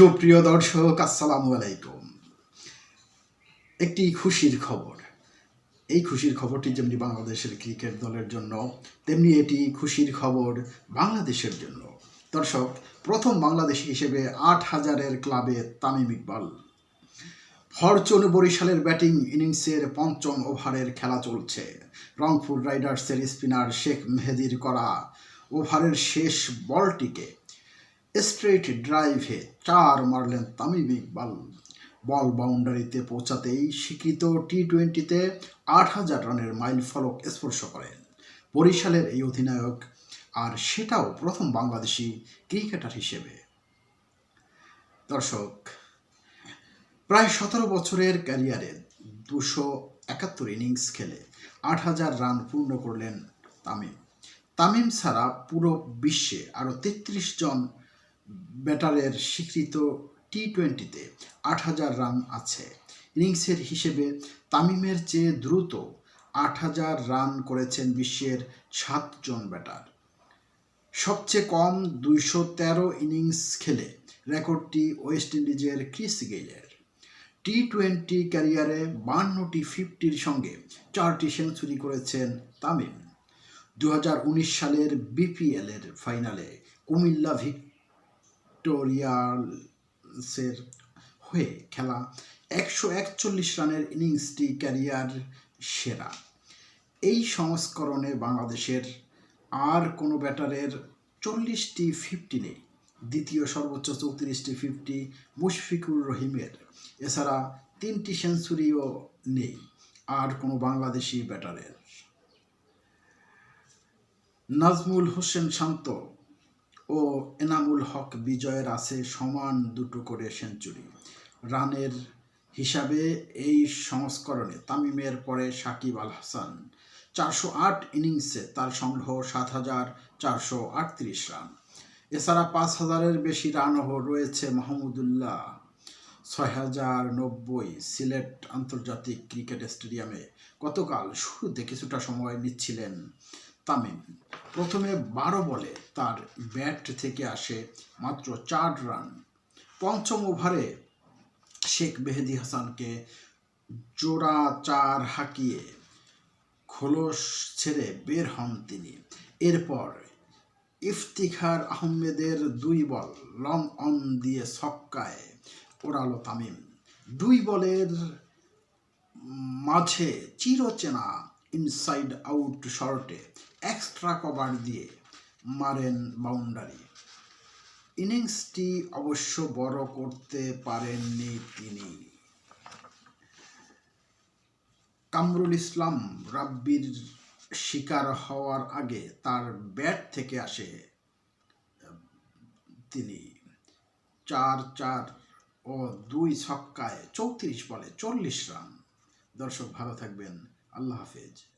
সুপ্রিয় দর্শক, আসসালামু আলাইকুম। একটি খুশির খবর। এই খুশির খবরটি যেমনি বাংলাদেশের ক্রিকেট দলের জন্য, তেমনি এটি খুশির খবর বাংলাদেশের জন্য। দর্শক, প্রথম বাংলাদেশি হিসেবে আট হাজারের ক্লাবে তামিম ইকবাল। ফরচুন বরিশালের ব্যাটিং ইনিংসের পঞ্চম ওভারের খেলা চলছে। রংপুর রাইডার্সের স্পিনার শেখ মেহেদির করা ওভারের শেষ বলটিকে স্ট্রেট ড্রাইভে চার মারলেন তামিম ইকবাল। বল বাউন্ডারিতে পৌঁছাতেই স্বীকৃত টি টোয়েন্টিতে আট হাজার রানের মাইল ফলক স্পর্শ করেন বরিশালের এই অধিনায়ক, আর সেটাও প্রথম বাংলাদেশি ক্রিকেটার হিসেবে। দর্শক, প্রায় সতেরো বছরের ক্যারিয়ারে দুশো একাত্তর ইনিংস খেলে আট হাজার রান পূর্ণ করলেন তামিম। তামিম ছাড়া পুরো বিশ্বে আরও তেত্রিশ জন ব্যাটারের স্বীকৃত টি টোয়েন্টিতে আট হাজার রান আছে। ইনিংসের হিসেবে তামিমের চেয়ে দ্রুত আট হাজার রান করেছেন বিশ্বের সাতজন ব্যাটার। সবচেয়ে কম দুইশো তেরো ইনিংস খেলে রেকর্ডটি ওয়েস্ট ইন্ডিজের ক্রিস গেইলের। টি টোয়েন্টি ক্যারিয়ারে বান্নটি ফিফটির সঙ্গে চারটি সেঞ্চুরি করেছেন তামিম। দু হাজার উনিশ সালের বিপিএলের ফাইনালে কুমিল্লা ভিক্টোরিয়ালসের হয়ে খেলা একশো একচল্লিশ রানের ইনিংসটি ক্যারিয়ার সেরা। এই সংস্করণে বাংলাদেশের আর কোনো ব্যাটারের চল্লিশটি ফিফটি নেই। দ্বিতীয় সর্বোচ্চ চৌত্রিশটি ফিফটি মুশফিকুর রহিমের। এছাড়া তিনটি সেঞ্চুরিও নেই আর কোনো বাংলাদেশি ব্যাটারের। নাজমুল হোসেন শান্ত ও এনামুল হক বিজয়ের আছে সমান দুটো করে সেঞ্চুরি। রানের হিসাবে এই সংস্করণে তামিমের পরে সাকিব আল হাসান। চারশো আট ইনিংসে তার সংগ্রহ সাত হাজার চারশো আটত্রিশ রান। এছাড়া পাঁচ হাজারের বেশি রানও রয়েছে মাহমুদুল্লাহ। ছয় হাজার নব্বই সিলেট আন্তর্জাতিক ক্রিকেট স্টেডিয়ামে গতকাল শুরুতে কিছুটা সময় নিচ্ছিলেন তামিম প্রথমে বারো বলে তার ব্যাট থেকে আসে মাত্র চার রান। পঞ্চম ওভারে শেখ মেহেদি হাসানকে জোড়া চার হাঁকিয়ে খোলস ছেড়ে বের হন তিনি। এরপর ইফতিখার আহমেদের দুই বল লং অন দিয়ে ছক্কায় ওড়ালো তামিম। দুই বলের মাঝে চিরচেনা ইনসাইড আউট শর্টে এক্সট্রা কভার দিয়ে মারেন বাউন্ডারি ইনিংসটি অবশ্য বড় করতে পারেননি তিনি। কামরুল ইসলাম রাব্বির শিকার হওয়ার আগে তার ব্যাট থেকে আসে তিনি। চার চার ও দুই ছক্কায় চৌত্রিশ বলে চল্লিশ রান। দর্শক ভালো থাকবেন। আল্লাহ হাফেজ।